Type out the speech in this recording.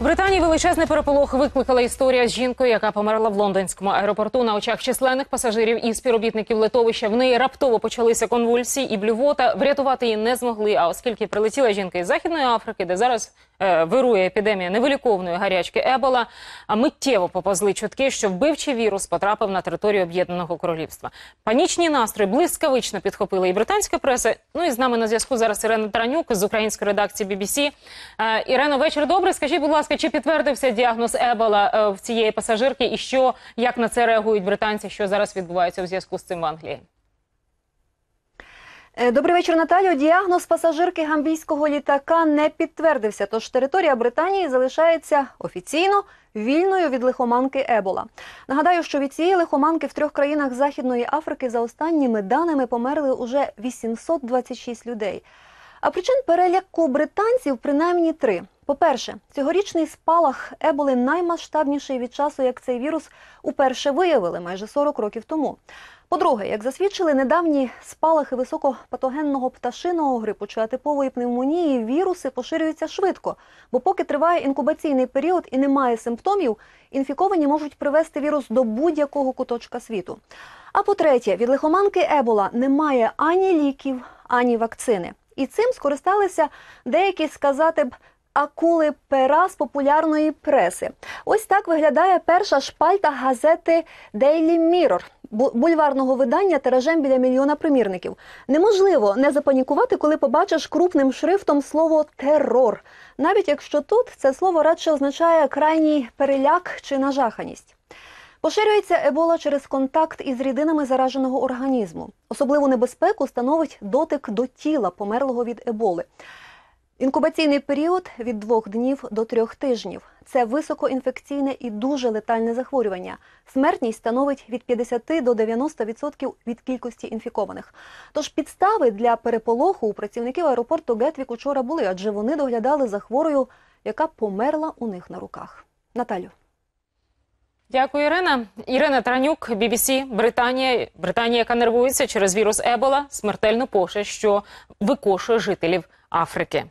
В Британії величезний переполох викликала історія з жінкою, яка померла в лондонському аеропорту на очах численних пасажирів і співробітників литовища. В неї раптово почалися конвульсії і блювота. Врятувати її не змогли. А оскільки прилетіла жінка із Західної Африки, де зараз е, вирує епідемія невиліковної гарячки Ебола, а миттєво поповзли чутки, що вбивчий вірус потрапив на територію Об'єднаного Королівства. Панічні настрої блискавично підхопила і британська преса. Ну і з нами на зв'язку зараз Ірина Таранюк з української редакції BBC. Е, Ірено, вечір добре. Скажіть, будь ласка, чи підтвердився діагноз Ебола е, в цієї пасажирки, і що як на це реагують британці? Що зараз відбувається у зв'язку з цим в Англії? Е, Добрий вечір, Наталю. Діагноз пасажирки гамбійського літака не підтвердився, тож територія Британії залишається офіційно вільною від лихоманки Ебола. Нагадаю, що від цієї лихоманки в трьох країнах Західної Африки за останніми даними померли уже 826 людей. А причин переляку британців принаймні три. По-перше, цьогорічний спалах Еболи наймасштабніший від часу, як цей вірус уперше виявили майже 40 років тому. По-друге, як засвідчили недавні спалахи високопатогенного пташиного грипу чи атипової пневмонії, віруси поширюються швидко, бо поки триває інкубаційний період і немає симптомів, інфіковані можуть привести вірус до будь-якого куточка світу. А по-третє, від лихоманки Ебола немає ані ліків, ані вакцини. І цим скористалися деякі, сказати б, акули пера з популярної преси. Ось так виглядає перша шпальта газети Daily Mirror, бульварного видання тиражем біля мільйона примірників. Неможливо не запанікувати, коли побачиш крупним шрифтом слово терор, навіть якщо тут це слово радше означає крайній переляк чи нажаханість. Поширюється ебола через контакт із рідинами зараженого організму. Особливу небезпеку становить дотик до тіла померлого від еболи. Інкубаційний період від двох днів до трьох тижнів. Це високоінфекційне і дуже летальне захворювання. Смертність становить від 50 до 90% від кількості інфікованих. Тож підстави для переполоху у працівників аеропорту Гетвік учора були, адже вони доглядали за хворою, яка померла у них на руках. Наталю. Дякую, Ірина. Ірина Таранюк, BBC, Британія. Британія, яка нервується через вірус Ебола, смертельну поше, що викошує жителів Африки.